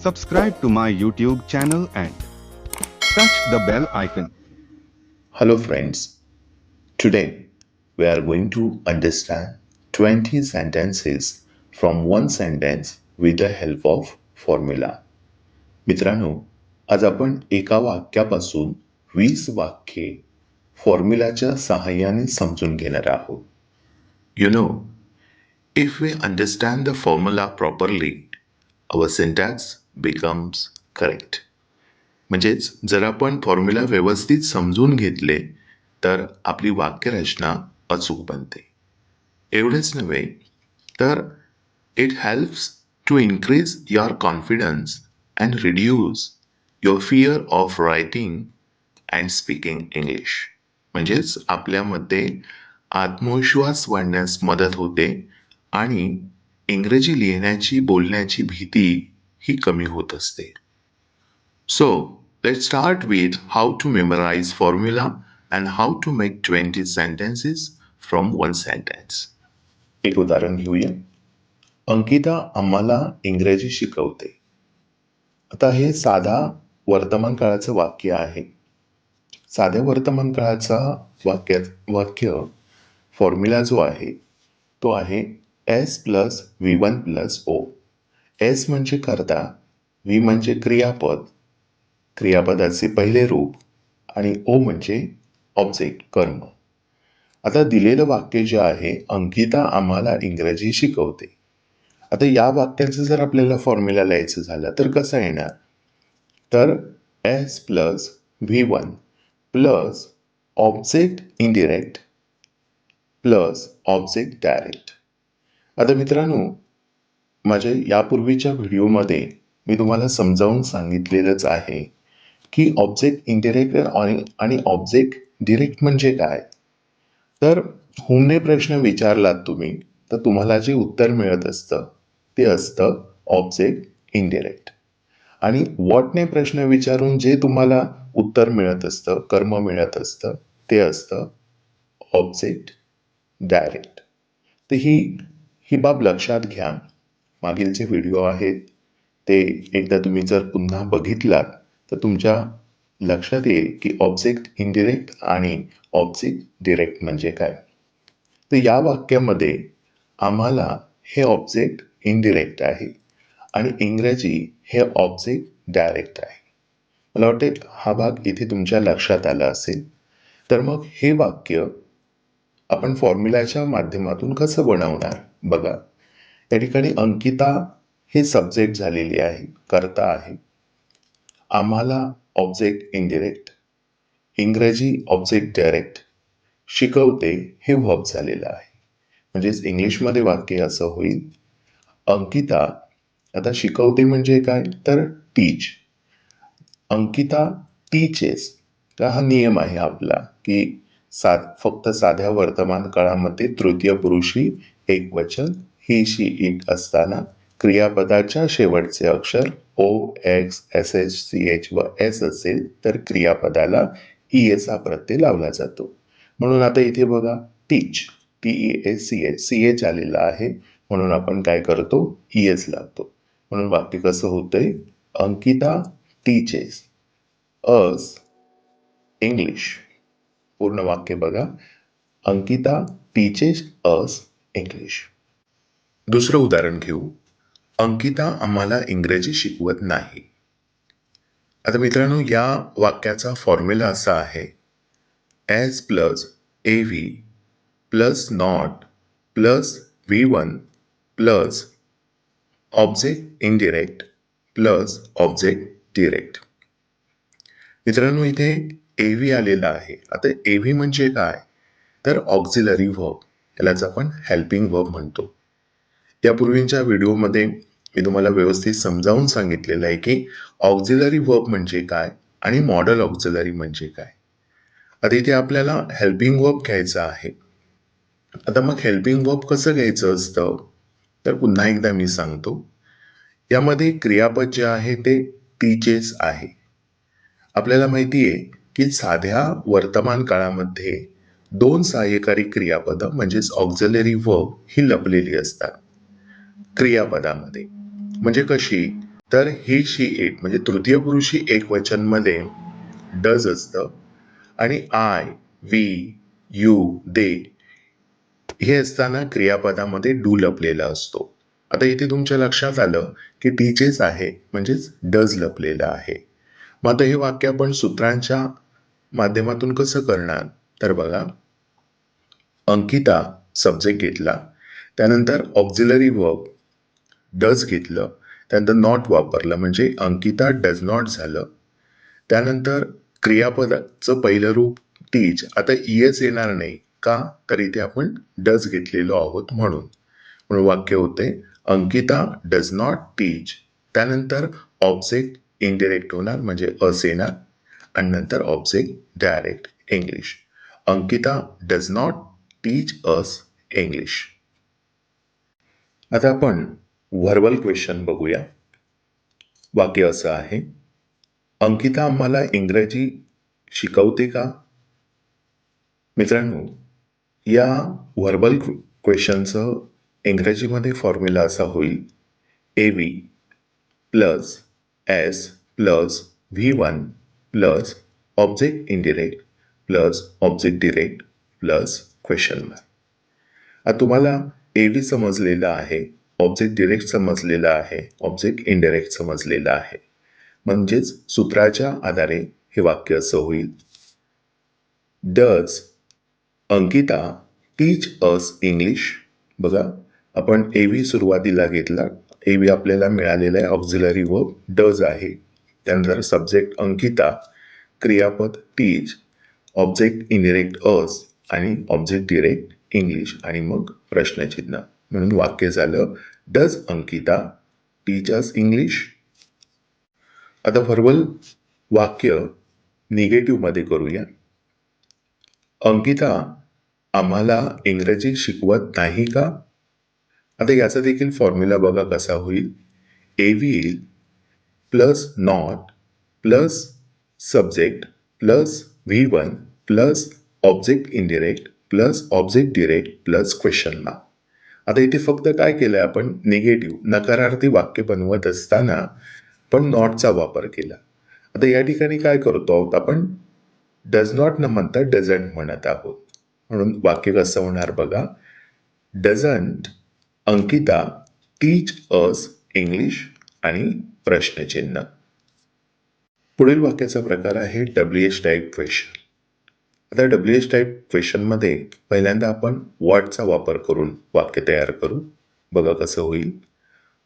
subscribe to my YouTube channel and touch the bell icon. Hello, friends. Today we are going to understand 20 sentences from one sentence with the help of formula. मित्रांनो आज आपण एका वाक्यापासून वीस वाक्ये फॉर्म्युलाच्या सहाय्याने समजून घेणार आहोत you know if we understand the formula properly our syntax becomes correct म्हणजेच जर आपण फॉर्म्युला व्यवस्थित समजून घेतले तर आपली वाक्यरचना अचूक बनते. एवढेच नव्हे तर it helps to increase your confidence and reduce your fear of writing and speaking English म्हणजेच आपल्यामध्ये आत्मविश्वास वाढण्यास मदत होते आणि इंग्रजी लिहिण्याची बोलण्याची भीती ही कमी होत असते. So let start with how to memorise formula and how to make twenty sentences from one sentence एक उदाहरण घेऊया. अंकिता आम्हाला इंग्रजी शिकवते. आता हे साधा वर्तमान काळाचं वाक्य आहे. साध्या वर्तमान काळाचा वाक्य वाक्य फॉर्म्युला जो आहे तो आहे S plus V one plus O S म्हणजे कर्ता व्ही म्हणजे क्रियापद क्रियापदाचे पहिले रूप आणि ओ म्हणजे ऑब्जेक्ट कर्म. आता दिलेलं वाक्य जे आहे अंकिता आम्हाला इंग्रजी शिकवते. आता या वाक्याचं जर आपल्याला फॉर्म्युला लिहायचं झालं तर कसं येणार? तर S plus V one plus object indirect plus object direct आता मित्रांनो माझ्या यापूर्वीच्या व्हिडिओमध्ये मी तुम्हाला समजावून सांगितलेलंच आहे की ऑब्जेक्ट इंडिरेक्ट आणि आणि ऑब्जेक्ट डिरेक्ट म्हणजे काय? तर हुमने प्रश्न विचारलात तुम्ही तर तुम्हाला जे उत्तर मिळत असतं ते असतं ऑब्जेक्ट इंडिरेक्ट आणि वॉटने प्रश्न विचारून जे तुम्हाला उत्तर मिळत असतं कर्म मिळत असतं ते असतं ऑब्जेक्ट डायरेक्ट. तर ही ही बाब लक्षात घ्या. मागील जे व्हिडिओ आहेत ते एकदा तुम्ही जर पुन्हा बघितलात तर तुमच्या लक्षात येईल की ऑब्जेक्ट इनडिरेक्ट आणि ऑब्जेक्ट डिरेक्ट म्हणजे काय. तर या वाक्यामध्ये आम्हाला हे ऑब्जेक्ट इनडिरेक्ट आहे आणि इंग्रजी हे ऑब्जेक्ट डायरेक्ट आहे. मला वाटते हा भाग इथे तुमच्या लक्षात आला असेल. तर मग हे वाक्य आपण फॉर्म्युलाच्या माध्यमातून कसं बनवणार? बघा. त्या ठिकाणी अंकिता हे सब्जेक्ट झालेली आहे करता आहे. आम्हाला ऑब्जेक्ट इनडिरेक्ट इंग्रजी ऑब्जेक्ट डायरेक्ट शिकवते हे व्हब झालेलं आहे. म्हणजेच इंग्लिशमध्ये वाक्य असं होईल अंकिता आता शिकवते म्हणजे काय? तर टीच अंकिता टीचेस का हा नियम आहे आपला की सा फक्त साध्या वर्तमान काळामध्ये तृतीय पुरुषी एक वचन ही शी इट असताना क्रियापदाच्या शेवटचे अक्षर O X S H C H व एस असेल तर क्रियापदाला ई एस हा प्रत्यय लावला जातो. म्हणून आता इथे बघा teach T E S C H C H आलेला आहे. म्हणून आपण काय करतो? ई एस लावतो. म्हणून वाक्य कसं होतंय? अंकिता टीचेस अस इंग्लिश पूर्ण वाक्य बघा. अंकिता टीचेस अस इंग्लिश दुसरं उदाहरण घेऊ. अंकिता आम्हाला इंग्रजी शिकवत नाही. आता मित्रांनो या वाक्याचा फॉर्म्युला असा आहे. S plus A V plus not plus V one plus object indirect plus object direct मित्रांनो इथे ए व्ही आलेला आहे. आता ए व्ही म्हणजे काय? तर ऑक्झिलरी व्हब यालाच आपण हेल्पिंग व्हब म्हणतो. यापूर्वीच्या व्हिडिओमध्ये मी तुम्हाला व्यवस्थित समजावून सांगितलेलं आहे की ऑक्झिलरी वर्ब म्हणजे काय आणि मॉडल ऑक्झिलरी म्हणजे काय. आता इथे आपल्याला हेल्पिंग वर्ब घ्यायचं आहे. आता मग हेल्पिंग वर्ब कसं घ्यायचं असतं? तर पुन्हा एकदा मी सांगतो. यामध्ये क्रियापद जे आहे ते टीचेस आहे. आपल्याला माहिती आहे की साध्या वर्तमान काळामध्ये दोन सहाय्यकारी क्रियापदं म्हणजेच ऑक्झिलरी वर्ब ही लपलेली असतात. क्रियापदामध्ये. म्हणजे कशी? तर ही शी एट म्हणजे तृतीय पुरुषी एक वचनमध्ये डज असतं. आणि आय वी यू दे हे असताना क्रियापदामध्ये डू लपलेला असतो. आता इथे तुमच्या लक्षात आलं की टीचेस आहे म्हणजेच डज लपलेलं आहे. मग आता हे वाक्य आपण सूत्रांच्या माध्यमातून कसं करणार? तर बघा. अंकिता सब्जेक्ट घेतला. त्यानंतर ऑक्झिलरी वर्ब डज घेतलं त्यानंतर नॉट वापरलं म्हणजे अंकिता डज नॉट झालं. त्यानंतर क्रियापदाचं पहिलं रूप टीच आता इएस येणार नाही. का? तर इथे आपण डज घेतलेलो आहोत म्हणून. म्हणून वाक्य होते अंकिता डज नॉट टीच त्यानंतर ऑब्जेक्ट इनडिरेक्ट होणार म्हणजे अस येणार. आणि नंतर object direct English Ankita does not teach us English आता आपण व्हर्बल क्वेश्चन बघूया. वाक्य असं आहे. अंकिता आम्हाला इंग्रजी शिकवते का? मित्रांनो या व्हर्बल क्वेश्चनचं इंग्रजीमध्ये फॉर्म्युला असा होईल. A V plus S plus V one plus object indirect plus object direct plus question mark आता तुम्हाला ए व्ही समजलेलं आहे. ऑब्जेक्ट डिरेक्ट समजलेला आहे ऑब्जेक्ट इनडिरेक्ट समजलेला आहे. म्हणजेच सूत्राच्या आधारे हे वाक्य असं होईल. Does Ankita teach us English बघा आपण ए व्ही सुरुवातीला घेतला. ए व्ही आपल्याला मिळालेला आहे ऑक्झिलरी व डज आहे. त्यानंतर सब्जेक्ट अंकिता क्रियापद टीच ऑब्जेक्ट इनडिरेक्ट अस आणि ऑब्जेक्ट डिरेक्ट इंग्लिश आणि मग प्रश्नचिन्ह. म्हणून वाक्य झालं does Ankita teach us English आता व्हर्बल वाक्य निगेटिव्हमध्ये करूया. अंकिता आम्हाला इंग्रजी शिकवत नाही का? आता याचा देखील फॉर्म्युला बघा कसा होईल. A V plus not plus subject plus V one plus object indirect plus object direct plus question mark आता इथे फक्त काय केलं आपण? निगेटिव्ह नकारार्थी वाक्य बनवत असताना पण नॉटचा वापर केला. आता या ठिकाणी काय करतो आहोत आपण? डज नॉट न म्हणता डझंट म्हणत आहोत. म्हणून वाक्य कसं होणार बघा. Doesn't Ankita teach us English आणि प्रश्नचिन्ह. पुढील वाक्याचा प्रकार आहे डब्ल्यू एच टाईप क्वेश्चन आता डब्ल्यू एच टाईप क्वेश्चनमध्ये पहिल्यांदा आपण वॉटचा वापर करून वाक्य तयार करू. बघा कसं होईल.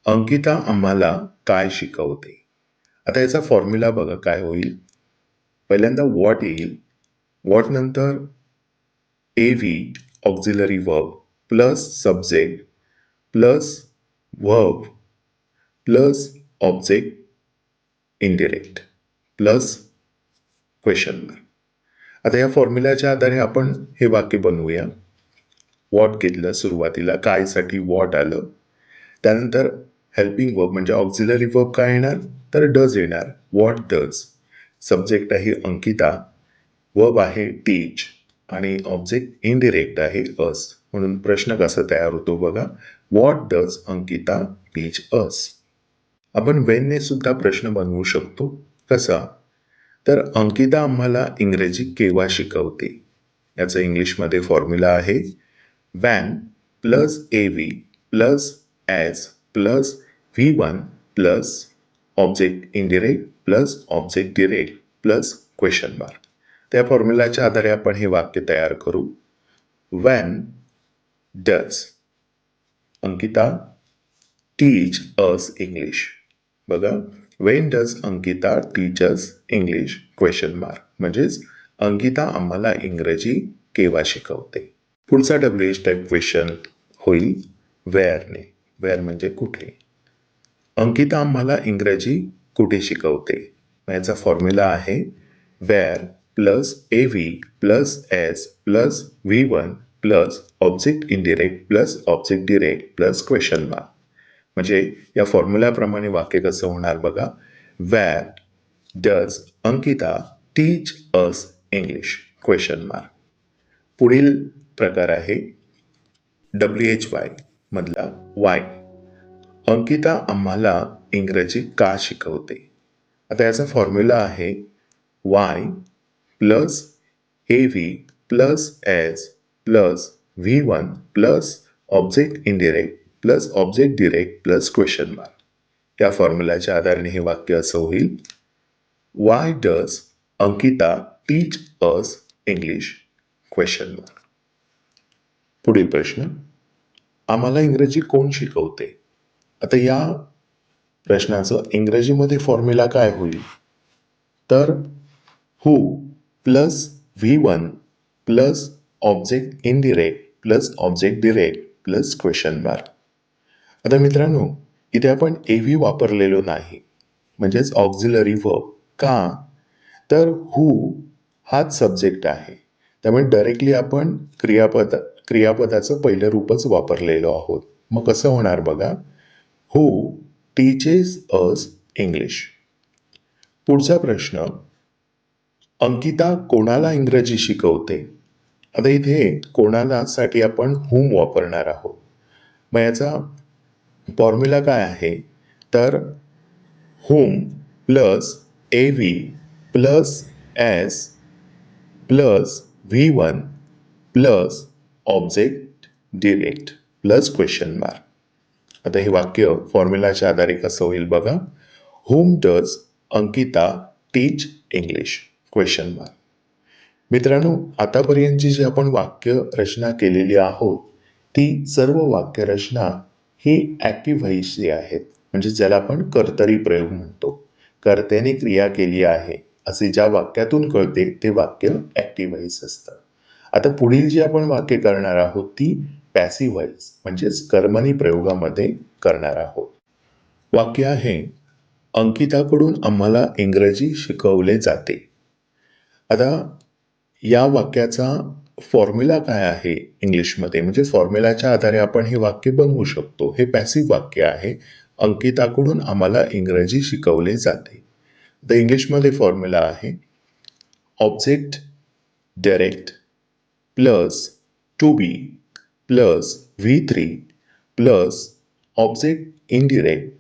अंकिता आम्हाला काय शिकवते? आता याचा फॉर्म्युला बघा काय होईल. पहिल्यांदा वॉट येईल. वॉट नंतर A V auxiliary verb plus subject plus verb plus object indirect plus question mark आता या फॉर्म्युल्याच्या आधारे आपण हे वाक्य बनवूया. वॉट घेतलं सुरुवातीला कायसाठी वॉट आलं. त्यानंतर हेल्पिंग वर्ब म्हणजे ऑक्झिलरी वर्ब काय येणार? तर डज येणार. वॉट डज सब्जेक्ट आहे अंकिता. वर्ब आहे टीच आणि ऑब्जेक्ट इनडिरेक्ट आहे अस म्हणून प्रश्न कसा तयार होतो बघा. What does Ankita teach us आपण वेनने सुद्धा प्रश्न बनवू शकतो. कसा? तर अंकिता आम्हाला इंग्रजी केव्हा शिकवते? याचं इंग्लिशमध्ये फॉर्म्युला आहे when plus A V plus S plus V one plus object indirect plus object direct plus question mark त्या फॉर्म्युलाच्या आधारे आपण हे वाक्य तयार करू. When does Ankita teach us English बघा. When does Ankita teachers English question mark म्हणजेच अंकिता आम्हाला इंग्रजी केव्हा शिकवते पुढचा डब्ल्यू एच टाईप क्वेश्चन होईल वेअरने वेअर म्हणजे कुठे अंकिता आम्हाला इंग्रजी कुठे शिकवते याचा फॉर्म्युला आहे where plus A V plus S plus V one plus object indirect plus object direct plus question mark म्हणजे या फॉर्म्युल्याप्रमाणे वाक्य कसं होणार बघा. Where does Ankita teach us English question mark पुढील प्रकार आहे. डब्ल्यू एच वाय मधला वाय अंकिता आम्हाला इंग्रजी का शिकवते? आता याचा फॉर्म्युला आहे why plus A V plus S plus V one plus object indirect plus object direct plus question mark. या फॉर्म्युलाच्या आधाराने हे वाक्य असं होईल. Why does Ankita teach us English question mark पुढील प्रश्न. आम्हाला इंग्रजी कोण शिकवते? आता या प्रश्नाचं इंग्रजीमध्ये फॉर्म्युला काय होईल? तर who plus V one plus object indirect plus object direct plus question mark आता मित्रांनो इथे आपण ए व्ही वापरलेलो नाही. म्हणजेच ऑक्झिलरी वर्ब का? तर हू हाच सब्जेक्ट आहे. त्यामुळे डायरेक्टली आपण क्रियापद क्रियापदाचं पहिलं रूपच वापरलेलो आहोत. मग कसं होणार बघा? हू टीचेस अस इंग्लिश पुढचा प्रश्न अंकिता कोणाला इंग्रजी शिकवते? आता इथे कोणाला साठी आपण हुम वापरणार आहोत? मग याचा फॉर्म्युला काय आहे? तर whom plus A V plus S plus V one plus object direct plus question mark आता हे वाक्य फॉर्म्युलाच्या आधारे कसं होईल बघा. Whom does Ankita teach English question mark मित्रांनो आतापर्यंतची जी आपण वाक्य रचना केलेली आहोत ती सर्व वाक्यरचना ही ॲक्टिव्ह व्हायची आहेत म्हणजे ज्याला आपण कर्तरी प्रयोग म्हणतो. कर्त्याने क्रिया केली आहे. असे ज्या वाक्यातून कळते ते वाक्य ॲक्टिव्ह असतं. आता पुढील जी आपण वाक्य करणार आहोत ती पॅसिव्ह म्हणजेच कर्मणी प्रयोगामध्ये करणार आहोत. वाक्य आहे अंकिताकडून आम्हाला इंग्रजी शिकवले जाते. आता या वाक्याचा फॉर्म्युला काय आहे इंग्लिशमध्ये म्हणजे फॉर्म्युलाच्या आधारे आपण हे वाक्य बनवू शकतो. हे पॅसिव वाक्य आहे. अंकिताकडून आम्हाला इंग्रजी शिकवले जाते. द इंग्लिशमध्ये फॉर्म्युला आहे. Object direct plus to be plus V three plus object indirect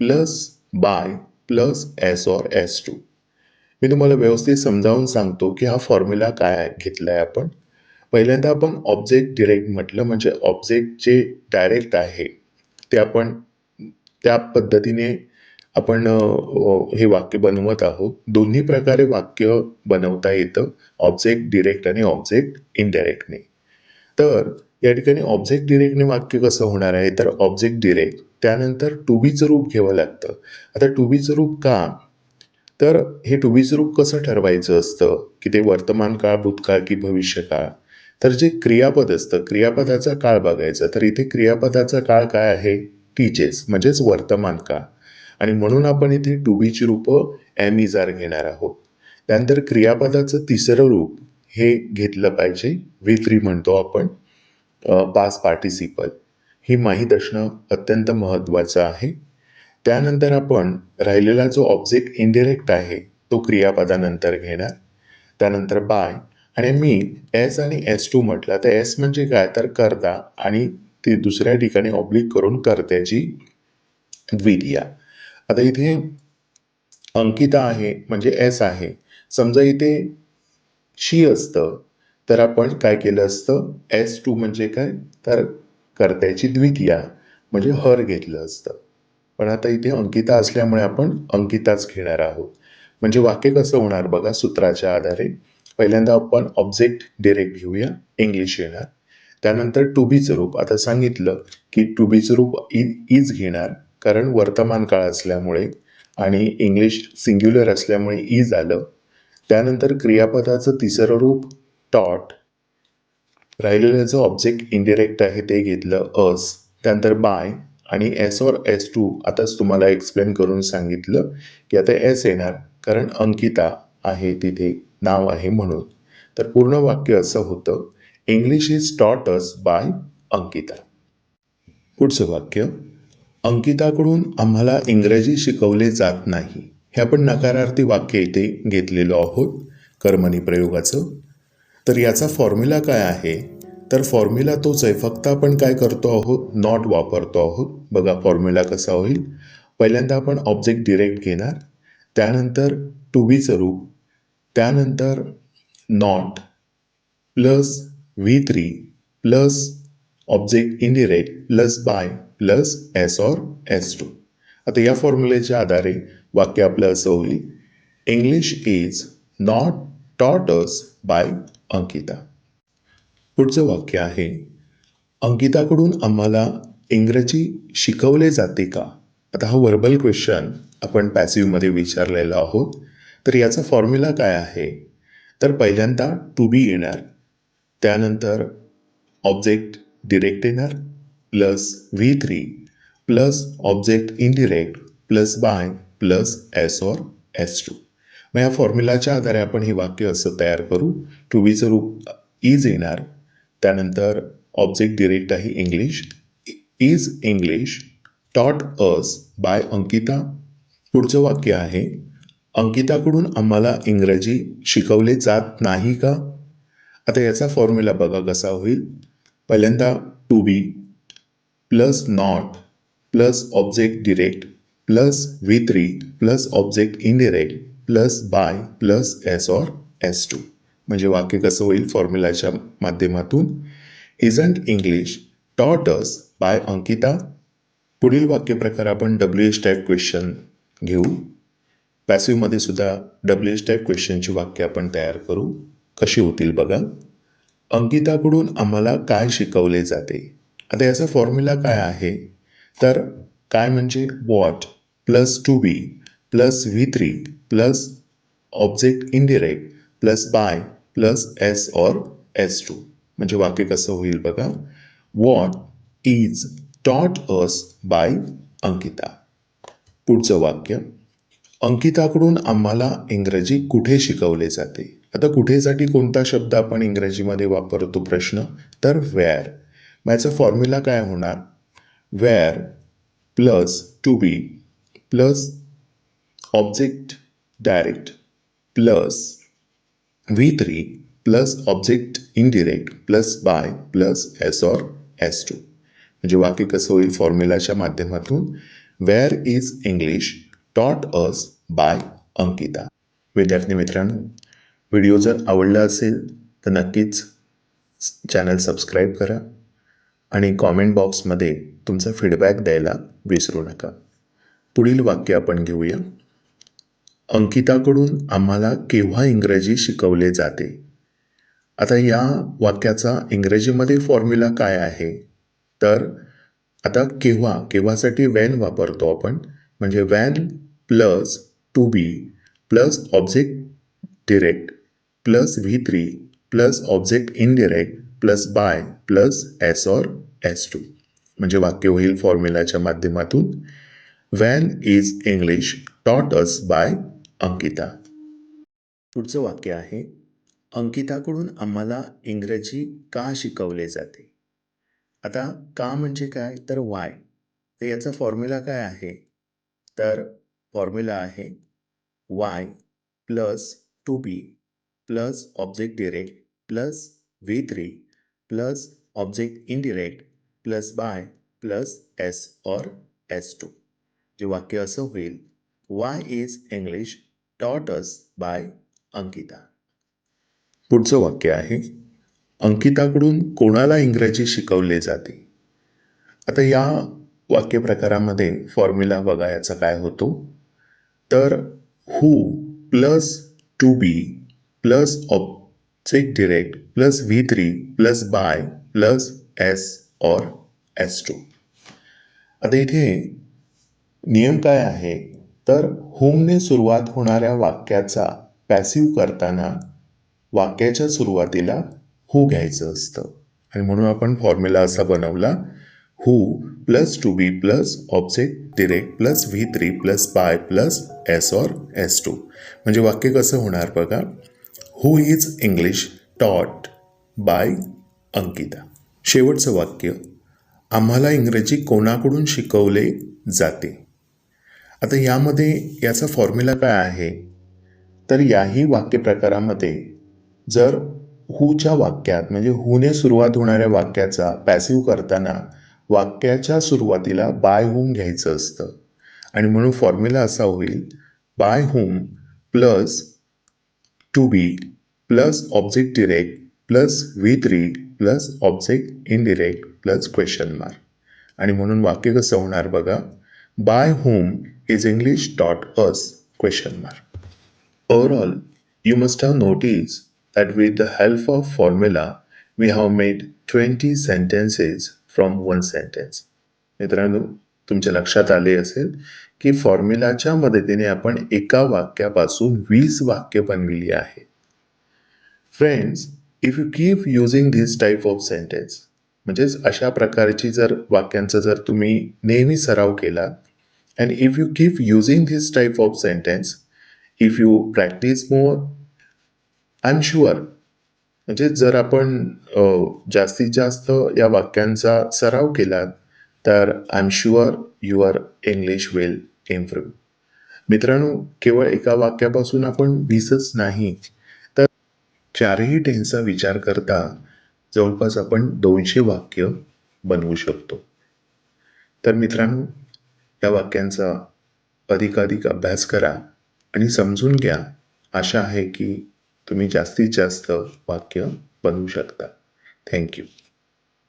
plus by plus S or S two मी तुम्हाला व्यवस्थित समजावून सांगतो की हा फॉर्म्युला काय आहे घेतला आहे आपण. पहिल्यांदा आपण ऑब्जेक्ट डिरेक्ट म्हटलं म्हणजे ऑब्जेक्ट जे डायरेक्ट आहे ते आपण त्या पद्धतीने आपण हे वाक्य बनवत आहोत. दोन्ही प्रकारे वाक्य बनवता येतं ऑब्जेक्ट डिरेक्ट आणि ऑब्जेक्ट इनडायरेक्टने तर या ठिकाणी ऑब्जेक्ट डिरेक्टने वाक्य कसं होणार आहे? तर ऑब्जेक्ट डिरेक्ट त्यानंतर टू बीचं रूप घ्यावं लागतं. आता टू बीचं रूप का? तर हे टू बीचं रूप कसं ठरवायचं असतं? की ते वर्तमान काळ भूतकाळ की भविष्यकाळ? तर जे क्रियापद असतं क्रियापदाचा काळ बघायचा तर इथे क्रियापदाचा काळ काय आहे? टीचेस म्हणजेच वर्तमान काळ. आणि म्हणून आपण इथे टू बीची रूपं एम इजार घेणार आहोत. त्यानंतर क्रियापदाचं तिसरं रूप हे घेतलं पाहिजे. व्ही थ्री म्हणतो आपण पास पार्टिसिपल ही माहीत असणं अत्यंत महत्त्वाचं आहे. त्यानंतर आपण राहिलेला जो ऑब्जेक्ट इनडिरेक्ट आहे तो क्रियापदानंतर घेणार. त्यानंतर बाय आणि मी एस आणि एस टू म्हटलं तर एस म्हणजे काय? तर करदा आणि ते दुसऱ्या ठिकाणी ऑब्लिक करून कर्त्याची द्वितीया. आता इथे अंकिता आहे म्हणजे एस आहे. समजा इथे शी असतं तर आपण काय केलं असतं? एस टू म्हणजे काय? तर कर्त्याची द्वितीया म्हणजे हर घेतलं असतं. पण आता इथे अंकिता असल्यामुळे आपण अंकिताच घेणार आहोत. म्हणजे वाक्य कसं होणार बघा सूत्राच्या आधारे. पहिल्यांदा आपण ऑब्जेक्ट डिरेक्ट घेऊया इंग्लिश येणार. त्यानंतर टू बीचं रूप. आता सांगितलं की टू बीचं रूप इज घेणार कारण वर्तमान काळ असल्यामुळे आणि इंग्लिश सिंग्युलर असल्यामुळे इज आलं. त्यानंतर क्रियापदाचं तिसरं रूप टॉट राहिलेलं जो ऑब्जेक्ट इनडिरेक्ट आहे ते घेतलं अस त्यानंतर बाय आणि एस और एस टू आताच तुम्हाला एक्सप्लेन करून सांगितलं की आता एस येणार कारण अंकिता आहे तिथे. नाव आहे म्हणून. तर पूर्ण वाक्य असं होतं English is taught us by Ankita. पुढचं वाक्य अंकिताकडून आम्हाला इंग्रजी शिकवले जात नाही. हे आपण नकारार्थी वाक्य इथे घेतलेलो आहोत कर्मणी प्रयोगाचं. तर याचा फॉर्म्युला काय आहे? तर फॉर्म्युला तोच आहे फक्त आपण काय करतो आहोत? नॉट वापरतो आहोत. बघा फॉर्म्युला कसा होईल. पहिल्यांदा आपण ऑब्जेक्ट डिरेक्ट घेणार त्यानंतर टू बीचं रूप त्यानंतर not plus V three plus object indirect plus by plus S or S two. आता या फॉर्म्युलेच्या आधारे वाक्य आपलं असं होईल. English is not taught us by Ankita. पुढचं वाक्य आहे अंकिताकडून आम्हाला इंग्रजी शिकवले जाते का? आता हा वर्बल क्वेश्चन आपण पॅसिव्हमध्ये विचारलेला आहोत. तर याचा फॉर्म्युला काय आहे? तर पहिल्यांदा टू बी येणार. त्यानंतर ऑब्जेक्ट डिरेक्ट येणार plus V three plus object indirect plus by plus S or S two मग या फॉर्म्युलाच्या आधारे आपण हे वाक्य असं तयार करू. टू बीचं रूप इज येणार. त्यानंतर ऑब्जेक्ट डिरेक्ट आहे English is English taught us by Ankita. पुढचं वाक्य आहे अंकिताकडून आम्हाला इंग्रजी शिकवले जात नाही का? आता याचा फॉर्म्युला बघा कसा होईल. पहिल्यांदा to be plus not plus object direct plus V three plus object indirect plus by plus S or S two म्हणजे वाक्य कसं होईल फॉर्म्युलाच्या माध्यमातून. Isn't English taught us by Ankita पुढील वाक्यप्रकार आपण डब्ल्यू एच टाईप क्वेश्चन घेऊ. पॅसिव्हमध्ये सुद्धा डब्ल्यू एच टाईप क्वेश्चनची वाक्य आपण तयार करू. कशी होतील बघा. अंकिताकडून आम्हाला काय शिकवले जाते? आता याचा फॉर्म्युला काय आहे? तर काय म्हणजे what plus to be plus V three plus object indirect plus by plus S or S two म्हणजे वाक्य कसं होईल बघा. What is taught us by Ankita. पुढचं वाक्य. अंकिताकडून आम्हाला इंग्रजी कुठे शिकवले जाते? आता कुठेसाठी कोणता शब्द आपण इंग्रजीमध्ये वापरतो प्रश्न? तर वेअर मग याचा फॉर्म्युला काय होणार? Where plus to be plus object direct plus V three plus object indirect plus by plus S or S two म्हणजे वाक्य कसं होईल फॉर्म्युलाच्या माध्यमातून? Where is English taught us by Ankita. विद्यार्थी मित्रांनो व्हिडिओ जर आवडला असेल तर नक्कीच चॅनल सबस्क्राईब करा आणि कॉमेंट बॉक्समध्ये तुमचा फीडबॅक द्यायला विसरू नका. पुढील वाक्य आपण घेऊया. अंकिताकडून आम्हाला केव्हा इंग्रजी शिकवले जाते? आता या वाक्याचा इंग्रजीमध्ये फॉर्म्युला काय आहे? तर आता केव्हा केव्हासाठी वॅन वापरतो आपण? म्हणजे when plus to be plus object direct plus V three plus object indirect plus by plus S or S two म्हणजे वाक्य होईल फॉर्म्युलाच्या माध्यमातून. When is English taught us by Ankita पुढचं वाक्य आहे अंकिताकडून आम्हाला इंग्रजी का शिकवले जाते? आता का म्हणजे काय? तर वाय तर याचा फॉर्म्युला काय आहे? तर फॉर्म्युला आहे why plus to be plus object direct plus V three plus object indirect plus by plus S or S two जे वाक्य असं होईल why is English taught us by Ankita? पुढचं वाक्य आहे अंकिताकडून कोणाला इंग्रजी शिकवले जाते? आता या वाक्यप्रकारामध्ये फॉर्म्युला बघायचा काय होतो? तर who plus to be plus object direct plus V three plus by plus S or S two आता इथे नियम काय आहे? तर होमने सुरुवात होणाऱ्या वाक्याचा पॅसिव्ह करताना वाक्याच्या सुरुवातीला हू घ्यायचं असतं. आणि म्हणून आपण फॉर्म्युला असा बनवला. Who plus to be plus object direct plus V three plus by plus S or S two म्हणजे वाक्य कसं होणार बघा? Who is English taught by Ankita. शेवटचं वाक्य आम्हाला इंग्रजी कोणाकडून शिकवले जाते? आता यामध्ये याचा फॉर्म्युला काय आहे? तर याही वाक्यप्रकारामध्ये जर हूच्या वाक्यात म्हणजे हूने सुरुवात होणाऱ्या वाक्याचा पॅसिव्ह करताना वाक्याच्या सुरुवातीला बाय होम घ्यायचं असतं. आणि म्हणून फॉर्म्युला असा होईल by whom plus to be plus object direct plus V three plus object indirect plus question mark आणि म्हणून वाक्य कसं होणार बघा by whom is English taught us question mark overall you must have notice that with the help of formula, we have made 20 sentences from one sentence मित्रांनो तुमच्या लक्षात आले असेल की फॉर्म्युलाच्या मदतीने आपण एका वाक्यापासून वीस वाक्य बनविली आहे. Friends if you keep using this type of sentence म्हणजेच अशा प्रकारची जर वाक्यांचा जर तुम्ही नेहमी सराव केला and if you keep using this type of sentence if you practise more I am sure म्हणजे जर आपण जास्तीत जास्त या वाक्यांचा सराव केला तर I am sure your English will improve मित्रांनो केवळ एका वाक्यापासून आपण वीसच नाही तर चारही टेन्सचा विचार करता जवळपास आपण दोनशे वाक्य बनवू शकतो. तर मित्रांनो या वाक्यांचा अधिकाधिक अभ्यास करा आणि समजून घ्या आशा आहे की तुम्ही जास्तीत जास्त वाक्य बनवू शकता. थँक्यू